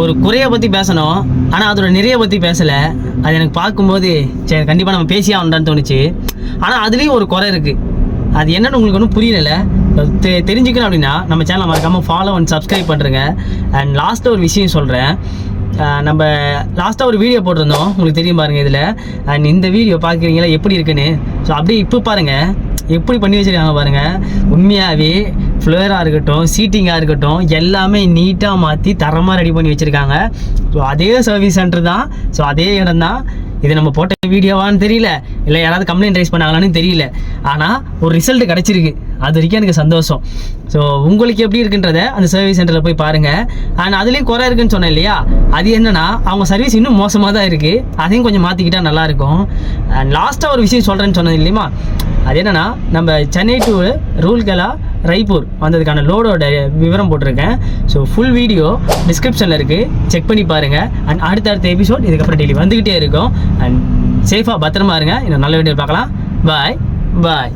ஒரு குறையை பற்றி பேசணும். ஆனால் அதோட நிறைய பற்றி பேசலை. அது எனக்கு பார்க்கும்போது சரி கண்டிப்பாக நம்ம பேசி ஆகணும்னு தோணுச்சு. ஆனால் அதுலேயும் ஒரு குறை இருக்குது அது என்னன்னு உங்களுக்கு ஒன்றும் புரியல தெ தெரிஞ்சுக்கணும் அப்படின்னா நம்ம சேனலை மறக்காமல் ஃபாலோ அண்ட் சப்ஸ்கிரைப் பண்ணுறேங்க அண்ட் லாஸ்ட்டாக ஒரு விஷயம் சொல்கிறேன் நம்ம லாஸ்ட்டாக ஒரு வீடியோ போட்டிருந்தோம். உங்களுக்கு தெரியும் பாருங்கள் இதில். அண்ட் இந்த வீடியோ பார்க்குறீங்களா? எப்படி இருக்குன்னு. ஸோ அப்படியே இப்போ பாருங்கள் எப்படி பண்ணி வச்சிருக்காங்க பாருங்கள் உண்மையாகவே ஃப்ளோராக இருக்கட்டும் சீட்டிங்காக இருக்கட்டும் எல்லாமே நீட்டாக மாற்றி தரமாக ரெடி பண்ணி வச்சுருக்காங்க. ஸோ அதே சர்வீஸ் சென்டர் தான். ஸோ அதே இடம் தான். இது நம்ம போட்ட வீடியோவான்னு தெரியல. இல்லை யாராவது கம்ப்ளைண்ட் ரைஸ் பண்ணாங்களான்னு தெரியல. ஆனால் ஒரு ரிசல்ட் கிடச்சிருக்கு. அது வரைக்கும் எனக்கு சந்தோஷம். ஸோ உங்களுக்கு எப்படி இருக்குன்றத அந்த சர்வீஸ் சென்டரில் போய் பாருங்கள் அண்ட் அதுலேயும் குறை இருக்குன்னு சொன்னேன் இல்லையா? அது என்னென்னா அவங்க சர்வீஸ் இன்னும் மோசமாக தான் இருக்குது அதையும் கொஞ்சம் மாற்றிக்கிட்டால் நல்லாயிருக்கும் அண்ட் லாஸ்ட்டாக ஒரு விஷயம் சொல்கிறேன்னு சொன்னது இல்லையுமா? அது என்னன்னா நம்ம சென்னை டு ரூல்கலா ரைப்பூர் வந்ததுக்கான லோடோட விவரம் போட்டிருக்கேன். ஸோ ஃபுல் வீடியோ டிஸ்கிரிப்ஷனில் இருக்குது செக் பண்ணி பாருங்கள் அண்ட் அடுத்தடுத்த எபிசோட் இதுக்கப்புறம் டெய்லி வந்துக்கிட்டே இருக்கும். அண்ட் சேஃபாக பத்திரமா இருங்க. இன்னும் நல்ல வீடியோ பார்க்கலாம். பாய் பாய்